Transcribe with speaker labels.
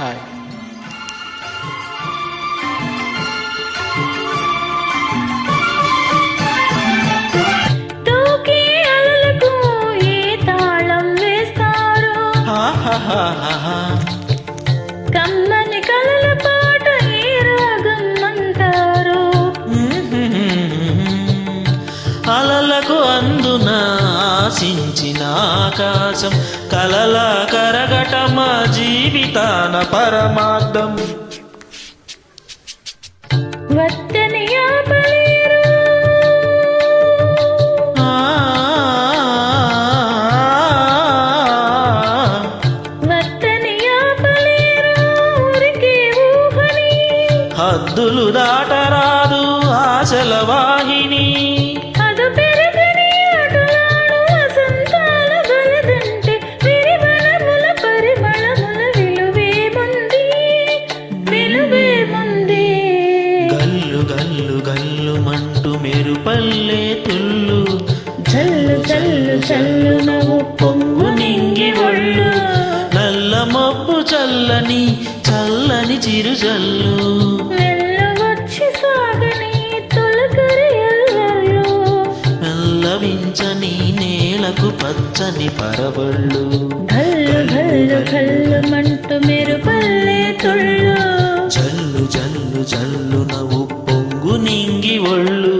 Speaker 1: Hi
Speaker 2: తూకే అలలకు ఏ తాళం
Speaker 1: ఆశించిన ఆకాశం కలలా కరగట మా జీవితాన పరమార్థం.
Speaker 2: వద్దని ఆపలేరు.
Speaker 1: ఆ,
Speaker 2: వద్దని ఆపలేరు. ఊరికే ఊహని.
Speaker 1: హద్దులు దాటరాదు ఆశల వాహిని. మంటూ మెరుపల్లే తుల్లు.
Speaker 2: చల్లు చల్లు చల్లు నవ్వు పొంగు నింగి ఒళ్ళు.
Speaker 1: నల్ల మబ్బు చల్లని చల్లని చిరు
Speaker 2: ఎల్లలు
Speaker 1: మెల్లవించని నేలకు పచ్చని
Speaker 2: భల్లు మంటు మెరుపల్లే తుళ్ళు.
Speaker 1: జల్లు జల్లు జల్లు నవ్వు ಒಗ್ಗು ನಿಂಗಿ ಒಳ್ಳು